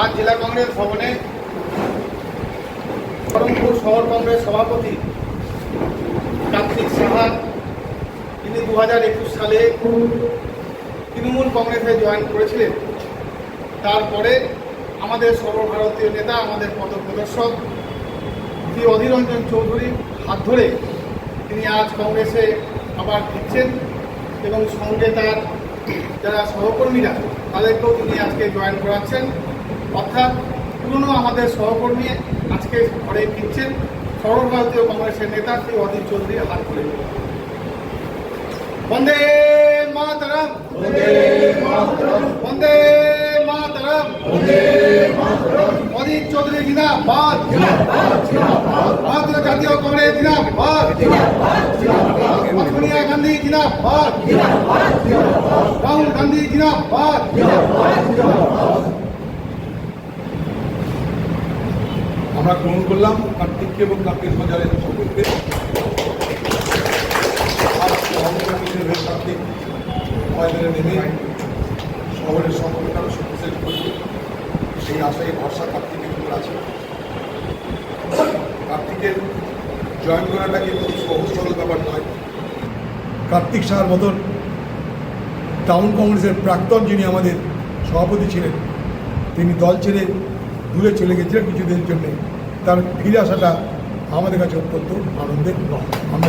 আজ জেলা কংগ্রেস ভবনে বহরমপুর শহর কংগ্রেস সভাপতি কার্তিক সাহা তিনি দু হাজার একুশ সালে তৃণমূল কংগ্রেসে জয়েন করেছিলেন। তারপরে আমাদের সর্বভারতীয় নেতা, আমাদের পথপ্রদর্শক শ্রী অধীর রঞ্জন চৌধুরীর হাত ধরে তিনি আজ কংগ্রেসে আবার ফিরছেন এবং সঙ্গে তার যারা সহকর্মীরা, তাদেরকেও তিনি আজকে জয়েন করাচ্ছেন। অর্থাৎ পুরনো আমাদের সহকর্মী আজকে ঘরে ফিরছেন। সর্বভারতীয় কংগ্রেসের নেতা শ্রী অধীর চৌধুরীর হাত ধরে বন্দে মাতরম। বন্দে মাতরম। অধীর চৌধুরী জিন্দাবাদ। ভারতীয় জাতীয় কংগ্রেস জিন্দাবাদ। সোনিয়া গান্ধী জিন্দাবাদ। রাহুল গান্ধী জিন্দাবাদ। আমরা গ্রহণ করলাম কার্তিককে এবং কার্তিক বাজারের সকলকে। কার্তিক ময়দানে নেমে শহরের সকলকে আরও শক্তিশালী সেই আশায়, ভরসা কার্তিকের উপর আছে। কার্তিকের জয়েন করাটা কিন্তু সহজ, সরল ব্যাপার নয়। কার্তিক সাহার মতন টাউন কংগ্রেসের প্রাক্তন যিনি আমাদের সভাপতি ছিলেন, তিনি দল ছেড়ে দূরে চলে গেছিলেন কিছুদিনের জন্যে। তার ফিরে আসাটা আমাদের কাছে অত্যন্ত আনন্দের আমরা